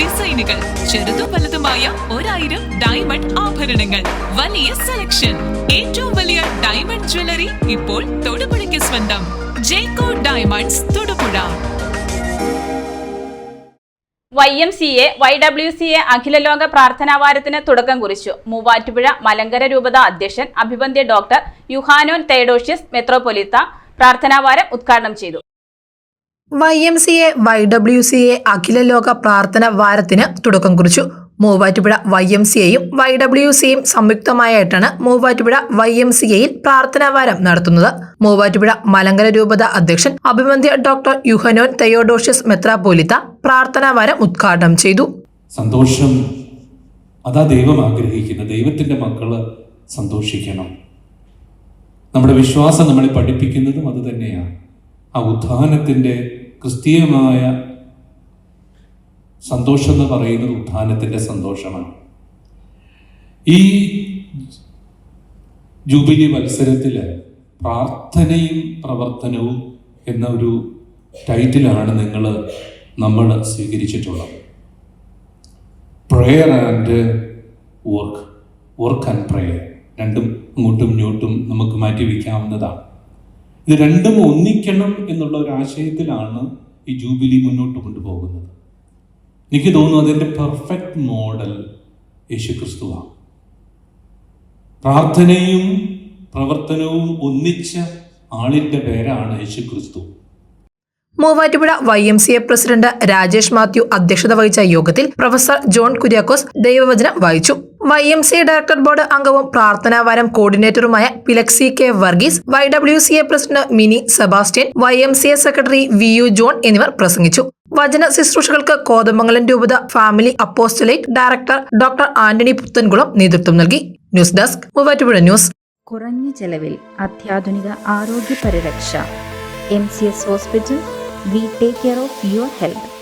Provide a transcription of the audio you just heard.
ഡിസൈനുകൾ ചെറുതും വലുതുമായ ഒരായിരം ഡയമണ്ട് ആഭരണങ്ങൾ. വലിയ സെലക്ഷൻ ഏറ്റവും വലിയ ഡയമണ്ട് ജ്വല്ലറി ഇപ്പോൾ തൊടുപുഴയ്ക്ക് സ്വന്തം. ജേക്കോ diamonds Thodupuzha. Y M C A Y W C A അഖില ലോക പ്രാർത്ഥനാ വാരത്തിന് തുടക്കം കുറിച്ചു. മൂവാറ്റുപുഴ മലങ്കര രൂപത അധ്യക്ഷൻ അഭിബന്ധ്യ ഡോക്ടർ യുഹാനോൻ തേഡോഷ്യസ് മെത്രോപൊലിത്ത പ്രാർത്ഥനാവാരം ഉദ്ഘാടനം ചെയ്തു. Y M C A Y W C A അഖില ലോക പ്രാർത്ഥന വാരത്തിന് തുടക്കം കുറിച്ചു. മൂവാറ്റുപുഴ വൈ എം സി എയും വൈ ഡബ്ല്യു സിയും സംയുക്തമായിട്ടാണ് മൂവാറ്റുപുഴ വൈ എം സി എയിൽ പ്രാർത്ഥനാ വാരം നടത്തുന്നത്. മൂവാറ്റുപുഴ മലങ്കര രൂപത അധ്യക്ഷൻ അഭിമന്ധ്യ ഡോക്ടർ യുഹനോൻ തെയോഡോഷ്യസ് മെത്രാപോലിത്ത പ്രാർത്ഥനാ വാരം ഉദ്ഘാടനം ചെയ്തു. സന്തോഷം അതാ ദൈവം ആഗ്രഹിക്കുന്ന ദൈവത്തിന്റെ മക്കൾ സന്തോഷിക്കണം. നമ്മുടെ വിശ്വാസം നമ്മളെ പഠിപ്പിക്കുന്നതും അത് തന്നെയാണ്. ആ ഉത്ഥാനത്തിന്റെ ക്രിസ്തീയമായ സന്തോഷം എന്ന് പറയുന്നത് ഉത്ഥാനത്തിന്റെ സന്തോഷമാണ്. ഈ ജൂബിലി മത്സരത്തിൽ പ്രാർത്ഥനയും പ്രവർത്തനവും എന്ന ഒരു ടൈറ്റിലാണ് നിങ്ങൾ നമ്മൾ സ്വീകരിച്ചിട്ടുള്ളത്. Prayer and work work and prayer രണ്ടും അങ്ങോട്ടും ഇങ്ങോട്ടും നമുക്ക് മാറ്റി വയ്ക്കാവുന്നതാണ്. ഇത് രണ്ടും ഒന്നിക്കണം എന്നുള്ള ഒരു ആശയത്തിലാണ് ഈ ജൂബിലി മുന്നോട്ട് കൊണ്ടുപോകുന്നത്. എനിക്ക് തോന്നുന്നു അതിന്റെ പെർഫെക്റ്റ് മോഡൽ യേശു ക്രിസ്തുവാണ് പ്രാർത്ഥനയും പ്രവർത്തനവും ഒന്നിച്ച ആളിന്റെ പേരാണ് Yesu Kristu Muvattupuzha Y M C A president Rajesh Mathew അധ്യക്ഷത വഹിച്ച യോഗത്തിൽ പ്രൊഫസർ ജോൺ കുര്യാക്കോസ് ദൈവവചനം വായിച്ചു. Y M C director board അംഗവും പ്രാർത്ഥനാവാരം കോർഡിനേറ്ററുമായ പിലക്സി K Varghese Y W C A president Mini Sebastian Y M C A secretary V U John എന്നിവർ പ്രസംഗിച്ചു. വചന ശുശ്രൂഷകൾക്ക് കോതമംഗലം രൂപത family apostolate director doctor Antony Puthenkulam നേതൃത്വം നൽകി. News desk Muvattupuzha news. കുറഞ്ഞ ചെലവിൽ അത്യാധുനിക ആരോഗ്യ പരിരക്ഷ M C S hospital We take care of your health.